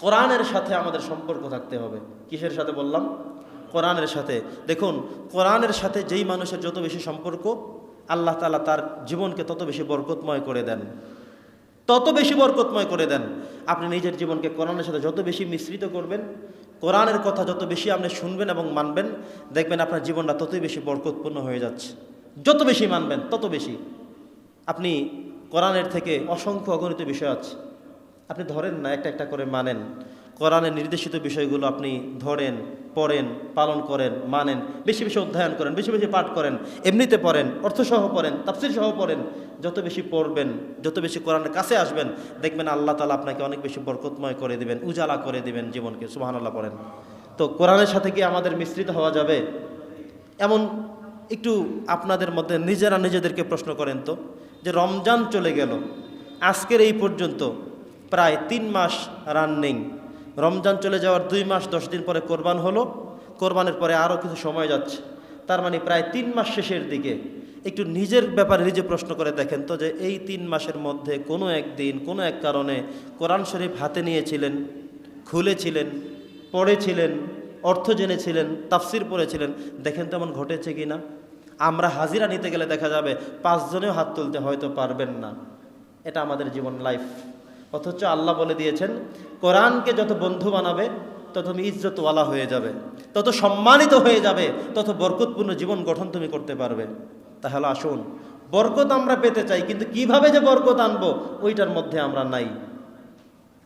কোরআনের সাথে আমাদের সম্পর্ক থাকতে হবে। কিসের সাথে বললাম? কোরআনের সাথে। দেখুন, কোরআনের সাথে যেই মানুষের যত বেশি সম্পর্ক, আল্লাহ তালা তার জীবনকে তত বেশি বরকতময় করে দেন। তত বেশি বরকতময় করে দেন। আপনি নিজের জীবনকে কোরআনের সাথে যত বেশি মিশ্রিত করবেন, কোরআনের কথা যত বেশি আপনি শুনবেন এবং মানবেন, দেখবেন আপনার জীবনটা ততই বেশি বরকতপূর্ণ হয়ে যাচ্ছে। যত বেশি মানবেন, তত বেশি। আপনি কোরআনের থেকে অসংখ্য অগণিত বিষয় আছে। আপনি ধরেন না, একটা একটা করে মানেন। কোরআনের নির্দেশিত বিষয়গুলো আপনি ধরেন, পড়েন, পালন করেন, মানেন, বেশি বেশি অধ্যয়ন করেন, বেশি বেশি পাঠ করেন, এমনিতে পড়েন, অর্থসহ পড়েন তাফসির সহ পড়েন, যত বেশি পড়বেন, যত বেশি কোরআনের কাছে আসবেন, দেখবেন আল্লাহ তালা আপনাকে অনেক বেশি বরকতময় করে দিবেন, উজালা করে দিবেন জীবনকে সুবাহান আল্লাহ পড়েন। তো কোরআনের সাথে কি আমাদের মিশ্রিত হওয়া যাবে? এমন একটু আপনাদের মধ্যে নিজেরা নিজেদেরকে প্রশ্ন করেন তো, যে রমজান চলে গেল, আজকের এই পর্যন্ত প্রায় তিন মাস রান। রানিং রমজান চলে যাওয়ার দুই মাস, দশ দিন পরে কোরবান হলো। কোরবানের পরে আরও কিছু সময় যাচ্ছে। তার মানে প্রায় তিন মাস শেষের দিকে। একটু নিজের ব্যাপারে নিজে প্রশ্ন করে দেখেন তো যে এই তিন মাসের মধ্যে কোনো একদিন, কোনো এক কারণে কোরআন শরীফ হাতে নিয়েছিলেন, খুলেছিলেন, পড়েছিলেন, অর্থ জেনেছিলেন, তাফসির পড়েছিলেন, দেখেন তেমন ঘটেছে কি না? আমরা হাজিরা নিতে গেলে দেখা যাবে পাঁচজনেও হাত তুলতে হয়তো পারবেন না। এটা আমাদের জীবন লাইফ অথচ আল্লাহ বলে দিয়েছেন, কোরআনকে যত বন্ধু বানাবে, তত তুমি ইজ্জতওয়ালা হয়ে যাবে, তত সম্মানিত হয়ে যাবে, তত বরকতপূর্ণ জীবন গঠন তুমি করতে পারবে। তাহলে আসুন, বরকত আমরা পেতে চাই, কিন্তু কীভাবে যে বরকত আনব, ওইটার মধ্যে আমরা নাই।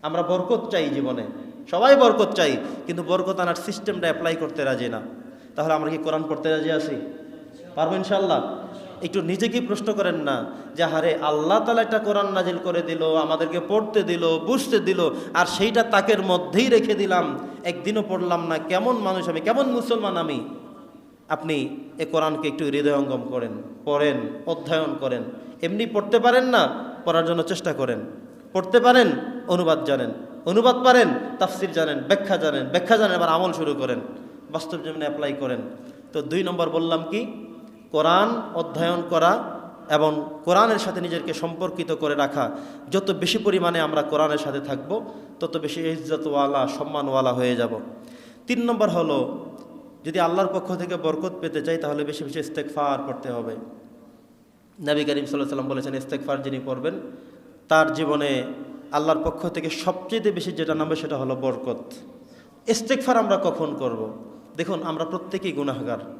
আমরা বরকত চাই জীবনে, সবাই বরকত চাই, কিন্তু বরকত আনার সিস্টেমটা অ্যাপ্লাই করতে রাজি না। তাহলে আমরা কি কোরআন পড়তে রাজি আছি? পারব ইনশাল্লাহ একটু নিজেকে প্রশ্ন করেন না যে হারে আল্লাহ তালা একটা কোরআন নাজিল করে দিল, আমাদেরকে পড়তে দিল, বুঝতে দিল, আর সেইটা তাকের মধ্যেই রেখে দিলাম। একদিনও পড়লাম না, কেমন মানুষ আমি, কেমন মুসলমান আমি? আপনি এ কোরআনকে একটু হৃদয়ঙ্গম করেন, পড়েন, অধ্যয়ন করেন। এমনি পড়তে পারেন না, পড়ার জন্য চেষ্টা করেন। পড়তে পারেন, অনুবাদ জানেন। অনুবাদ পারেন, তাফসির জানেন, ব্যাখ্যা জানেন। ব্যাখ্যা জানেন, আবার আমল শুরু করেন। বাস্তব জীবনে অ্যাপ্লাই করেন। তো দুই নম্বর বললাম কি? কোরআন অধ্যয়ন করা এবং কোরআনের সাথে নিজেকে সম্পর্কিত করে রাখা, যত বেশি পরিমাণে আমরা কোরআনের সাথে থাকব, তত বেশি ইজ্জতওয়ালা, সম্মানওয়ালা হয়ে যাব। তিন নম্বর হলো, যদি আল্লাহর পক্ষ থেকে বরকত পেতে চাই, তাহলে বেশি বেশি ইস্তেকফার পড়তে হবে। নবী করিম সাল্লাহ সাল্লাম বলেছেন ইস্তেকফার যিনি পড়বেন, তার জীবনে আল্লাহর পক্ষ থেকে সবচেয়ে বেশি যেটা নামবে, সেটা হলো বরকত। ইস্তেকফার আমরা কখন করব। দেখুন, আমরা প্রত্যেকেই গুনাহগার।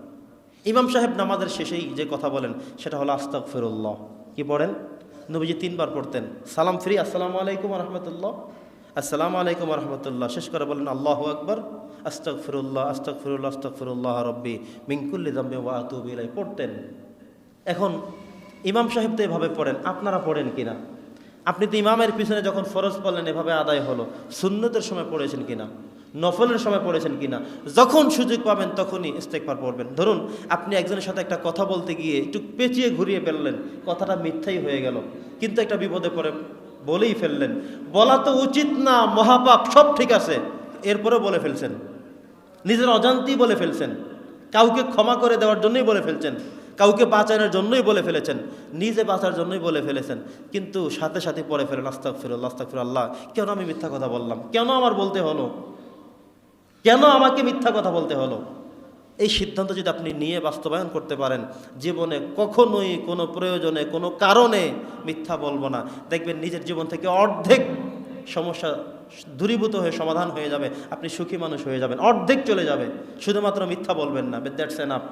ইমাম সাহেব নামাজের শেষেই যে কথা বলেন, সেটা হলো আস্তাক ফিরুল্লাহ কি পড়েন? নবীজি তিনবার পড়তেন, সালাম ফ্রি, আসসালামু আলাইকুম রহমতুল্লাহ আসসালামু আলাইকুম রহমতুল্লাহ শেষ করে বলেন, আল্লাহ আকবর আস্তক ফিরুল্লাহ আস্তক ফিরুল্লাহ আস্তক ফিরুল্লাহ রব্বি মিঙ্কুল্লি দম্বে ওয়াতুবিলাই পড়তেন। এখন ইমাম সাহেব তো এভাবে পড়েন, আপনারা পড়েন কিনা? আপনি তো ইমামের পিছনে যখন ফরজ পড়লেন, এভাবে আদায় হলো। সুন্নতের সময় পড়েছেন কিনা? নফলের সময় পড়েছেন কিনা। যখন সুযোগ পাবেন তখনই ইস্তেকবার পড়বেন। ধরুন, আপনি একজনের সাথে একটা কথা বলতে গিয়ে একটু পেঁচিয়ে ঘুরিয়ে ফেললেন, কথাটা মিথ্যাই হয়ে গেল। কিন্তু একটা বিপদে পড়ে বলেই ফেললেন, বলা তো উচিত না, মহাপাপ, সব ঠিক আছে। এরপরে বলে ফেলছেন। নিজের অজান্তেই বলে ফেলছেন। কাউকে ক্ষমা করে দেওয়ার জন্যই বলে ফেলছেন। কাউকে বাঁচানোর জন্যই বলে ফেলেছেন। নিজে বাঁচার জন্যই বলে ফেলেছেন। কিন্তু সাথে সাথে পরে ফেলেন আস্তাক ফিরুল্লাহ আস্তাক আল্লাহ কেন আমি মিথ্যা কথা বললাম? কেন আমার বলতে হলো? কেন আমাকে মিথ্যা কথা বলতে হলো? এই সিদ্ধান্ত যদি আপনি নিয়ে বাস্তবায়ন করতে পারেন, জীবনে কখনোই কোনো প্রয়োজনে, কোনো কারণে মিথ্যা বলব না। দেখবেন নিজের জীবন থেকে অর্ধেক সমস্যা দূরীভূত হয়ে সমাধান হয়ে যাবে। আপনি সুখী মানুষ হয়ে যাবেন, অর্ধেক চলে যাবে। শুধুমাত্র মিথ্যা বলবেন না দ্যাটস এন আপ